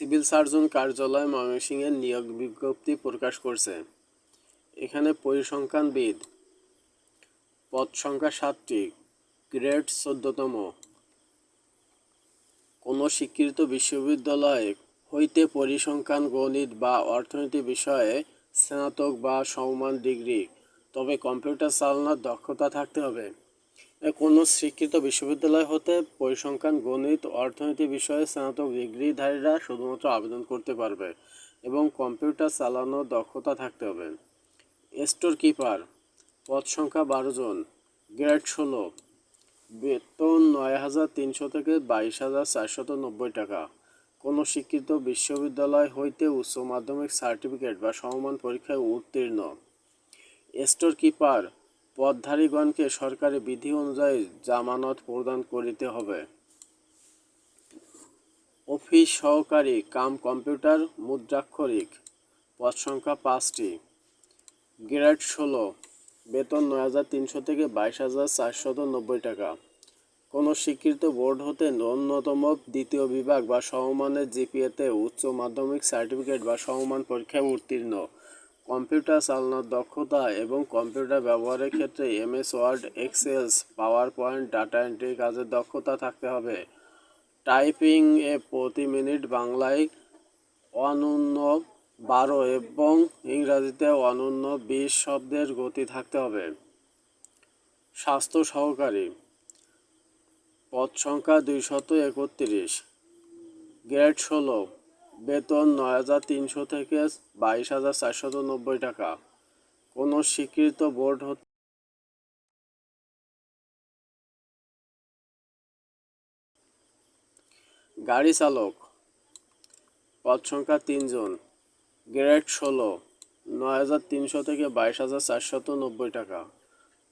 Civil surgeon কার্যালয় ময়মনসিংহের নিয়োগ বিজ্ঞপ্তি প্রকাশ করছে। এখানে পরিসংখ্যানবিদ। পদ সংখ্যা সাতটি। গ্রেড চোদ্দতম। কোনো স্বীকৃত বিশ্ববিদ্যালয় হইতে পরিসংখ্যান, গণিত বা অর্থনীতি বিষয়ে স্নাতক বা সমমান ডিগ্রি। তবে কম্পিউটার চালানোর দক্ষতা থাকতে হবে। কোনো স্বীকৃত বিশ্ববিদ্যালয় হতে পরিসংখ্যান, গণিত, অর্থনীতি বিষয়ে স্নাতক ডিগ্রিধারীরা শুধুমাত্র আবেদন করতে পারবে এবং কম্পিউটার চালানোর দক্ষতা থাকতে হবে। স্টোর কিপার, পদ সংখ্যা বারো জন, গ্রেড ষোলো, বেতন নয় হাজার তিনশো থেকে বাইশ হাজার চারশত নব্বই টাকা। কোনো স্বীকৃত বিশ্ববিদ্যালয় হইতে উচ্চ মাধ্যমিক সার্টিফিকেট বা সমমান পরীক্ষায় উত্তীর্ণ। স্টোর কিপার পদধারীগণকে সরকারি বিধি অনুযায়ী জামানত প্রদান করিতে হবে। অফিস সহকারী কাম কম্পিউটার মুদ্রাক্ষরিক, পদ সংখ্যা পাঁচটি। গ্রেড ষোলো, বেতন নয় হাজার তিনশো থেকে বাইশ হাজার চারশত নব্বই টাকা। কোনো স্বীকৃত বোর্ড হতে ন্যূনতম দ্বিতীয় বিভাগ বা সমমানের জিপিএতে উচ্চ মাধ্যমিক সার্টিফিকেট বা সমমান পরীক্ষায় উত্তীর্ণ। কম্পিউটার চালানোর দক্ষতা এবং কম্পিউটার ব্যবহারের ক্ষেত্রে MS word excels power point data entry কাজের দক্ষতা থাকতে হবে। টাইপিং এ প্রতি মিনিট বাংলায় অনন্য বারো এবং ইংরাজিতে অনন্য বিশ শব্দের গতি থাকতে হবে। স্বাস্থ্য সহকারী, পদ সংখ্যা দুইশত একত্রিশ, গ্রেড ষোলো বেতন নয় হাজার তিনশো থেকে বাইশ হাজার চারশত নব্বই টাকা। কোনো স্বীকৃত বোর্ড হতে গাড়ি চালক, পদ সংখ্যা তিনজন, গ্রেড ষোলো, নয় হাজার তিনশো থেকে বাইশ হাজার চারশত নব্বই টাকা।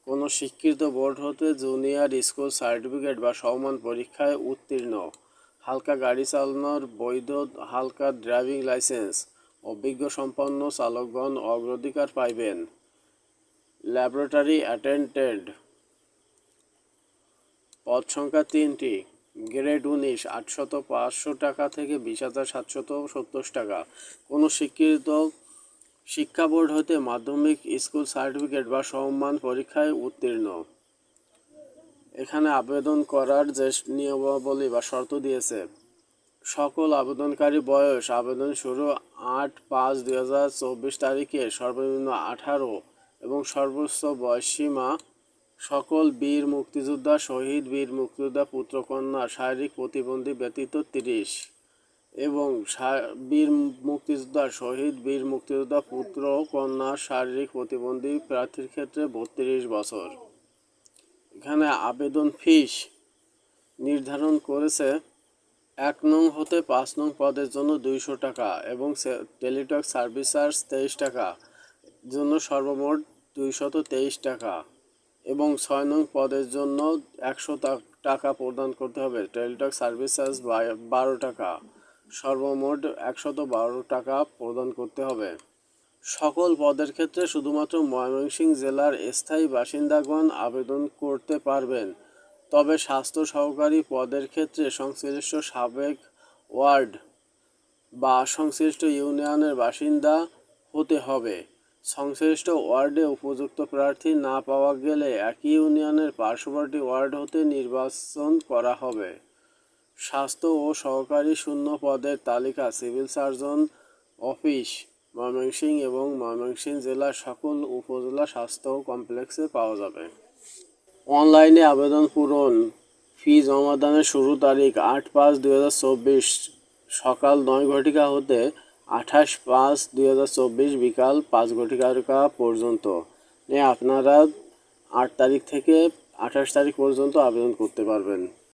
কোনো স্বীকৃত বোর্ড হতে জুনিয়র স্কুল সার্টিফিকেট বা সমমান পরীক্ষায় উত্তীর্ণ। হালকা গাড়ি চালানোর বৈধ হালকা ড্রাইভিং লাইসেন্স, অভিজ্ঞ সম্পন্ন চালকগণ অগ্রাধিকার পাইবেন। Laboratory attendant. পদ সংখ্যা তিনটি। গ্রেড উনিশ, আটশত পাঁচশো টাকা থেকে বিশ হাজার সাতশত সত্তর টাকা। কোনো স্বীকৃত শিক্ষা বোর্ড হতে মাধ্যমিক স্কুল সার্টিফিকেট বা সম্মান পরীক্ষায় উত্তীর্ণ। এখানে আবেদন করার যে নিয়মাবলী বা শর্ত দিয়েছে, সকল আবেদনকারী বয়স, আবেদন শুরু আট পাঁচ দুই হাজার চব্বিশ তারিখে, সর্বনিম্ন আঠারো এবং সর্বোচ্চ বয়সসীমা সকল বীর মুক্তিযোদ্ধা, শহীদ বীর মুক্তিযোদ্ধা, পুত্রকন্যা, শারীরিক প্রতিবন্ধী ব্যতীত তিরিশ এবং বীর মুক্তিযোদ্ধা, শহীদ বীর মুক্তিযোদ্ধা, পুত্র, কন্যা, শারীরিক প্রতিবন্ধী প্রার্থীর ক্ষেত্রে বত্রিশ বছর। এখানে আবেদন ফিস নির্ধারণ করেছে এক নং হতে পাঁচ নং পদের জন্য দুইশো টাকা এবং টেলিটক সার্ভিস চার্জ তেইশ টাকা জন্য সর্বমোট দুইশত তেইশ টাকা এবং ছয় নং পদের জন্য একশো টাকা প্রদান করতে হবে। টেলিটক সার্ভিস চার্জ বারো টাকা, সর্বমোট একশত বারো টাকা প্রদান করতে হবে। সকল পদের ক্ষেত্রে শুধুমাত্র ময়মনসিংহ জেলার স্থায়ী বাসিন্দাগণ আবেদন করতে পারবেন। তবে স্বাস্থ্য সহকারী পদের ক্ষেত্রে সংশ্লিষ্ট সাবেক ওয়ার্ড বা সংশ্লিষ্ট ইউনিয়নের বাসিন্দা হতে হবে। সংশ্লিষ্ট ওয়ার্ডে উপযুক্ত প্রার্থী না পাওয়া গেলে একই ইউনিয়নের পার্শ্ববর্তী ওয়ার্ড হতে নির্বাচন করা হবে। স্বাস্থ্য ও সহকারী শূন্য পদের তালিকা সিভিল সার্জন অফিস ময়মনসিংহ এবং ময়মনসিংহ জেলার সকল উপজেলা স্বাস্থ্য কমপ্লেক্সে পাওয়া যাবে। অনলাইনে আবেদন পূরণ। ফি জমাদানের শুরু তারিখ আট পাঁচ দুই হাজার চব্বিশ। সকাল নয় ঘটিকা হতে আঠাশ পাঁচ দুই হাজার চব্বিশ বিকাল পাঁচ ঘটিকা পর্যন্ত। আপনারা আট তারিখ থেকে আঠাশ তারিখ পর্যন্ত আবেদন করতে পারবেন।